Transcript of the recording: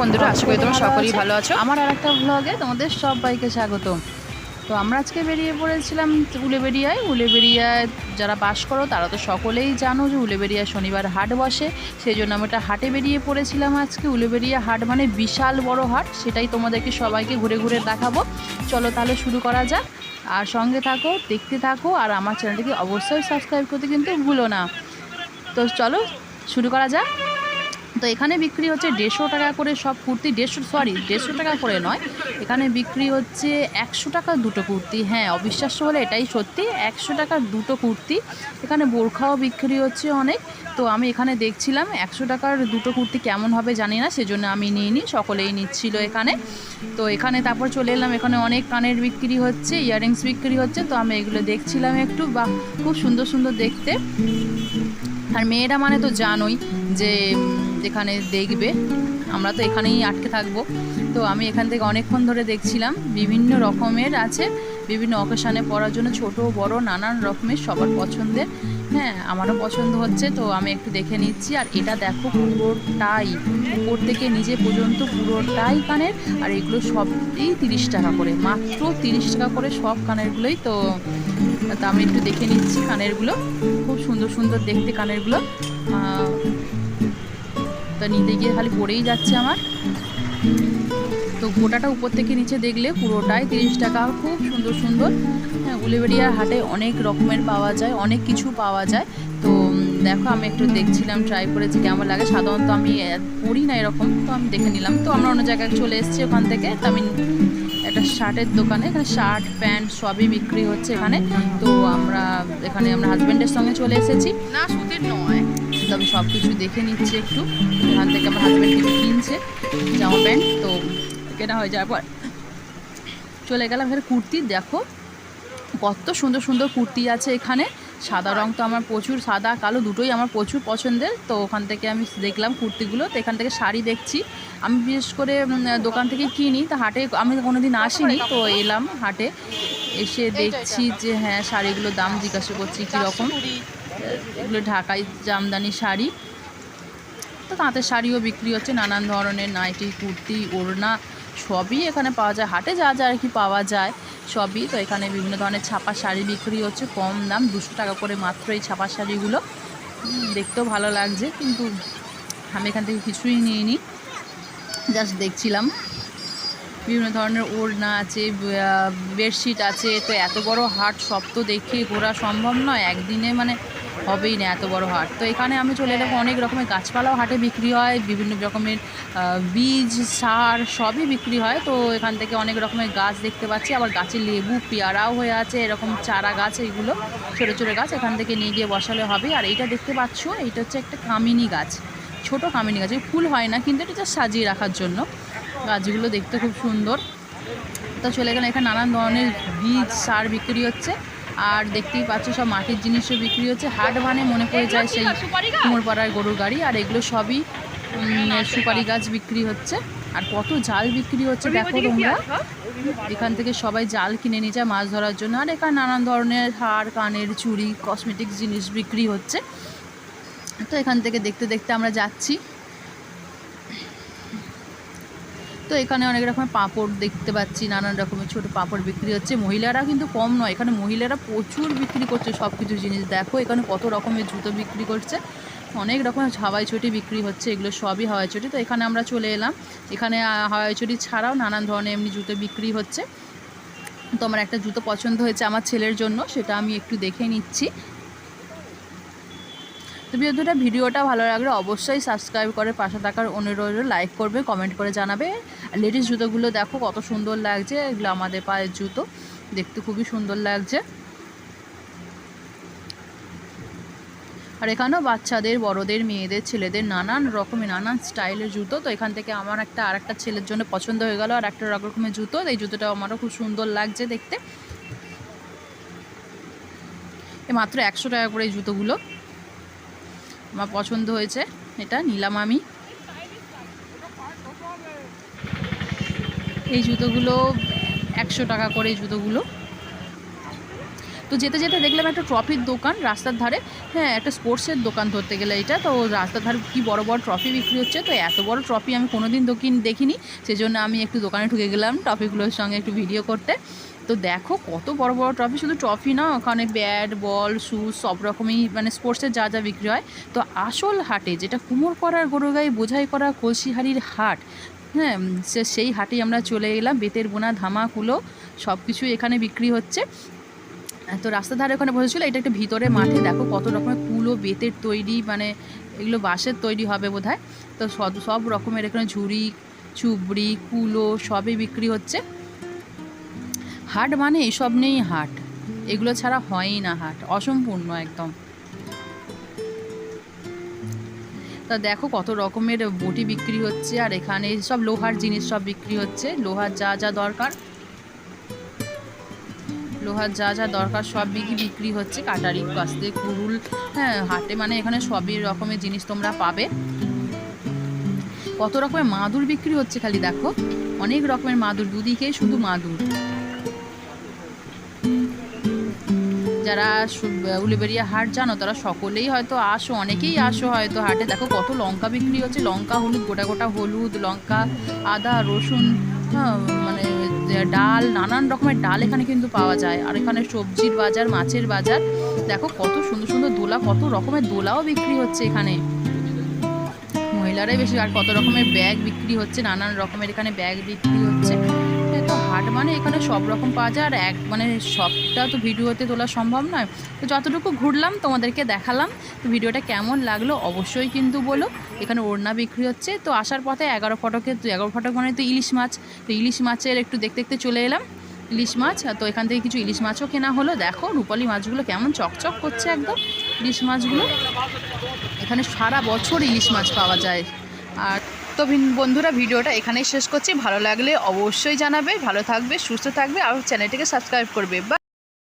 বন্ধুরা আশা করি তোমরা সকলেই ভালো আছো। আমার আর একটা ব্লগে তোমাদের সবাইকে স্বাগত। তো আমরা আজকে বেরিয়ে পড়েছিলাম উলেবেরিয়ায় উলেবেরিয়ায় যারা বাস করো তারা তো সকলেই জানো যে উলেবেরিয়া শনিবার হাট বসে। সেই জন্য আমি একটা হাটে বেরিয়ে পড়েছিলাম আজকে। উলেবেরিয়া হাট মানে বিশাল বড় হাট সেটাই তোমাদেরকে সবাইকে ঘুরে ঘুরে দেখাবো। চলো তাহলে শুরু করা যাক। আর সঙ্গে থাকো দেখতে থাকো আর আমার চ্যানেলটিকে অবশ্যই সাবস্ক্রাইব করতে কিন্তু ভুলো না। তো চলো শুরু করা যাক। তো এখানে বিক্রি হচ্ছে দেড়শো টাকা করে সব কুর্তি, দেড়শো সরি দেড়শো টাকা করে নয়। এখানে বিক্রি হচ্ছে একশো টাকা দুটো কুর্তি। হ্যাঁ অবিশ্বাস্য হলে এটাই সত্যি, একশো টাকার দুটো কুর্তি। এখানে বোরখাও বিক্রি হচ্ছে অনেক। তো আমি এখানে দেখছিলাম একশো টাকার দুটো কুর্তি কেমন হবে জানি না, সেজন্য আমি নিয়ে নিই, সকলেই নিচ্ছিল এখানে। তো এখানে তারপর চলে এলাম, এখানে অনেক কানের বিক্রি হচ্ছে, ইয়াররিংস বিক্রি হচ্ছে, তো আমি এগুলো দেখছিলাম একটু বা খুব সুন্দর সুন্দর দেখতে। আর মেয়েরা মানে তো জানোই যে এখানে দেখবে, আমরা তো এখানেই আটকে থাকব। তো আমি এখান থেকে অনেকক্ষণ ধরে দেখছিলাম, বিভিন্ন রকমের আছে, বিভিন্ন অকেশানে পড়ার জন্য ছোট, বড়, নানান রকমের সবার পছন্দের। হ্যাঁ আমারও পছন্দ হচ্ছে, তো আমি একটু দেখে নিচ্ছি। আর এটা দেখো পুরোটাই, উপর থেকে নিজে পর্যন্ত পুরোটাই কানের, আর এগুলো সবই তিরিশ টাকা করে। মাত্র তিরিশ টাকা করে সব কানেরগুলোই, তো তা আমি একটু দেখে নিচ্ছি কানেরগুলো। খুব সুন্দর সুন্দর দেখতে কানেরগুলো। তা নিতে গিয়ে খালি পড়েই যাচ্ছে আমার। তো গোটাটা উপর থেকে নিচে দেখলে পুরোটাই তিরিশ টাকা, খুব সুন্দর সুন্দর। হ্যাঁ উলেবেরিয়ার হাটে অনেক রকমের পাওয়া যায়, অনেক কিছু পাওয়া যায়। তো দেখো আমি একটু দেখছিলাম ট্রাই করেছি কেমন লাগে। সাধারণত আমি পড়ি না এরকম, তো আমি দেখে নিলাম। তো আমরা অন্য জায়গায় চলে এসেছি ওখান থেকে। তো আমি একটা শার্টের দোকানে, এখানে শার্ট, প্যান্ট সবই বিক্রি হচ্ছে এখানে। তো আমরা, এখানে আমরা হাজব্যান্ডের সঙ্গে চলে এসেছি। না, সুতির নয়। তো আমি সব কিছু দেখে নিচ্ছি একটু। ওখান থেকে আমার হাজব্যান্ড কিনছে, জামা প্যান্ট, তো কেনা হয়ে যাওয়ার পর। চলে গেলাম এখানে কুর্তি, দেখো কত সুন্দর সুন্দর কুর্তি আছে এখানে। সাদা রং তো আমার প্রচুর, সাদা, কালো দুটোই আমার প্রচুর পছন্দের। তো ওখান থেকে আমি দেখলাম কুর্তিগুলো, তো এখান থেকে শাড়ি দেখছি। আমি বিশেষ করে দোকান থেকে কিনি, তো হাটে আমি কোনোদিন আসিনি, তো এলাম হাটে। এসে দেখছি যে হ্যাঁ শাড়িগুলোর দাম জিজ্ঞাসা করছি কীরকম। এগুলো ঢাকাই জামদানি শাড়ি। তো তাঁতের শাড়িও বিক্রি হচ্ছে, নানান ধরনের নাইটি, কুর্তি, ওড়না সবই এখানে পাওয়া যায়। হাটে যা যা আর কি পাওয়া যায় সবই। তো এখানে বিভিন্ন ধরনের ছাপা শাড়ি বিক্রি হচ্ছে, কম দাম, দুশো টাকা করে মাত্র এই ছাপা শাড়িগুলো। দেখতেও ভালো লাগছে, কিন্তু আমি এখান থেকে কিছুই নিইনি, জাস্ট দেখছিলাম। বিভিন্ন ধরনের ওড়না আছে বেডশিট আছে, তো এত বড় হাট সব তো দেখে ঘোরা সম্ভব নয়। একদিনে মানে হবেই না এত বড় হাট। তো এখানে আমি চলে এলাম, অনেক রকমের গাছপালাও হাটে বিক্রি হয়, বিভিন্ন রকমের বীজ, সার সবই বিক্রি হয়। তো এখান থেকে অনেক রকমের গাছ দেখতে পাচ্ছি। আবার গাছে লেবু, পেয়ারাও হয়ে আছে, এরকম চারা গাছ এইগুলো, ছোটো ছোটো গাছ এখান থেকে নিয়ে গিয়ে বসালে হবে। আর এইটা দেখতে পাচ্ছ, এইটা হচ্ছে একটা কামিনী গাছ, ছোট কামিনী গাছ। ফুল হয় না, কিন্তু এটা just সাজিয়ে রাখার জন্য। গাছগুলো দেখতে খুব সুন্দর। তো চলে গেলে এখানে নানান ধরনের বীজ, সার বিক্রি হচ্ছে। আর দেখতেই পাচ্ছ সব মাটির জিনিসও বিক্রি হচ্ছে। হাট মানে মনে পড়ে যায় সেই কুমোরপাড়ার গরুর গাড়ি আর এগুলো সবই সুপারি গাছ বিক্রি হচ্ছে। আর কত জাল বিক্রি হচ্ছে দেখো তোমরা। এখান থেকে সবাই জাল কিনে নিয়ে যায় মাছ ধরার জন্য। আর এখানে নানান ধরনের হার কানের চুড়ি কসমেটিক জিনিস বিক্রি হচ্ছে। তো এখান থেকে দেখতে দেখতে আমরা যাচ্ছি। তো এখানে অনেক রকমের পাঁপড় দেখতে পাচ্ছি, নানান রকমের ছোট পাঁপড় বিক্রি হচ্ছে। মহিলারা কিন্তু কম নয়, এখানে মহিলারা প্রচুর বিক্রি করছে সব কিছু জিনিস। দেখো এখানে কত রকমের জুতো বিক্রি করছে, অনেক রকমের হাওয়াই চটি বিক্রি হচ্ছে, এগুলো সবই হাওয়াই চটি তো এখানে আমরা চলে এলাম, এখানে হাওয়াই চটি ছাড়াও নানান ধরনের এমনি জুতো বিক্রি হচ্ছে। তো আমার একটা জুতো পছন্দ হয়েছে আমার ছেলের জন্য, সেটা আমি একটু দেখে নিচ্ছি। তো বিদ্যুটা ভিডিওটা ভালো লাগলে অবশ্যই সাবস্ক্রাইব করে পাশে থাকার অনুরোধ লাইক করবে কমেন্ট করে জানাবে। আর লেডিস জুতোগুলো দেখো, কত সুন্দর লাগছে। এগুলো আমাদের পায়ের জুতো, দেখতে খুবই সুন্দর লাগছে। আর এখানেও বাচ্চাদের, বড়দের, মেয়েদের, ছেলেদের নানান রকমের, নানান স্টাইলের জুতো। তো এখান থেকে আমার একটা আর একটা ছেলের জন্য পছন্দ হয়ে গেল, আর একটা রকমের জুতো। এই জুতোটা আমারও খুব সুন্দর লাগছে দেখতে। এ মাত্র একশো টাকা করে এই জুতোগুলো। আমার পছন্দ হয়েছে, এটা নিলাম আমি এই জুতোগুলো একশো টাকা করে এই জুতোগুলো। তো যেতে যেতে দেখলাম একটা ট্রফির দোকান রাস্তার ধারে। হ্যাঁ একটা স্পোর্টসের দোকান ধরতে গেলে এটা। তো রাস্তার ধারে কী বড় বড় ট্রফি বিক্রি হচ্ছে, তো এত বড় ট্রফি আমি কোনোদিন দোকিন দেখিনি। সেজন্য আমি একটু দোকানে ঢুকে গেলাম ট্রফিগুলোর সঙ্গে একটু ভিডিও করতে। তো দেখো কত বড় বড় ট্রফি শুধু ট্রফি না, ওখানে ব্যাট বল শ্যুজ সব রকমই মানে স্পোর্টসের যা যা বিক্রি হয়। তো আসল হাটে যেটা কুমোর করার গরুগাই বোঝাই করা, কলসিহারির হাট হ্যাঁ সে সেই হাটেই আমরা চলে এলাম। বেতের বোনা, ধামা, কুলো, সব কিছুই এখানে বিক্রি হচ্ছে। তো রাস্তার ধারে ওখানে বসেছিল, এটা একটা ভিতরে মাঠে। দেখো কত রকমের কুলো, বেতের তৈরি মানে এগুলো বাঁশের তৈরি হবে বোধহয়। তো সব সব রকমের এখানে ঝুড়ি, চুবড়ি, কুলো সবই বিক্রি হচ্ছে। হাট মানে এসব নেই হাট। এগুলো ছাড়া হয়ই না হাট, অসম্পূর্ণ একদম। তা দেখো কত রকমের বটি বিক্রি হচ্ছে, আর এখানে সব লোহার জিনিস সব বিক্রি হচ্ছে। লোহার যা যা দরকার, লোহার যা যা দরকার সব বিক্রি বিক্রি হচ্ছে। কাটারি কাস্তে কুরুল হ্যাঁ হাটে মানে এখানে সবই রকমের জিনিস তোমরা পাবে। কত রকমের মাদুর বিক্রি হচ্ছে খালি দেখো। অনেক রকমের মাদুর, দুদিকেই শুধু মাদুর। যারা উলুবেড়িয়া হাট জানো তারা সকলেই হয়তো আসো অনেকেই আসো হয়তো হাটে। দেখো কত লঙ্কা বিক্রি হচ্ছে লঙ্কা হলুদ গোটা গোটা হলুদ লঙ্কা আদা রসুন হ্যাঁ, মানে ডাল নানান রকমের ডাল এখানে কিন্তু পাওয়া যায়। আর এখানে সবজির বাজার মাছের বাজার দেখো কত সুন্দর সুন্দর দোলা কত রকমের দোলাও বিক্রি হচ্ছে এখানে। মহিলারাই বেশি আর কত রকমের ব্যাগ বিক্রি হচ্ছে নানান রকমের এখানে ব্যাগ বিক্রি হচ্ছে। হাট মানে এখানে সব রকম পাওয়া যায়, আর এক মানে সবটা তো ভিডিওতে তোলা সম্ভব নয়। তো যতটুকু ঘুরলাম, তোমাদেরকে দেখালাম, তো ভিডিওটা কেমন লাগল অবশ্যই কিন্তু বলো। এখানে ওড়না বিক্রি হচ্ছে, তো আসার পথে এগারো ফটকে, তো এগারো ফটক মানে তো ইলিশ মাছ, তো ইলিশ মাছের একটু দেখতে দেখতে চলে এলাম। ইলিশ মাছ তো এখান থেকে কিছু ইলিশ মাছও কেনা হলো। দেখো রূপালি মাছগুলো কেমন চকচক করছে একদম, ইলিশ মাছগুলো। এখানে সারা বছর ইলিশ মাছ পাওয়া যায়। আর তো বন্ধুরা, ভিডিওটা এখানেই শেষ করছি। ভালো লাগলে অবশ্যই জানাবে, ভালো থাকবে, সুস্থ থাকবে, আর চ্যানেলটিকে সাবস্ক্রাইব করবে। বা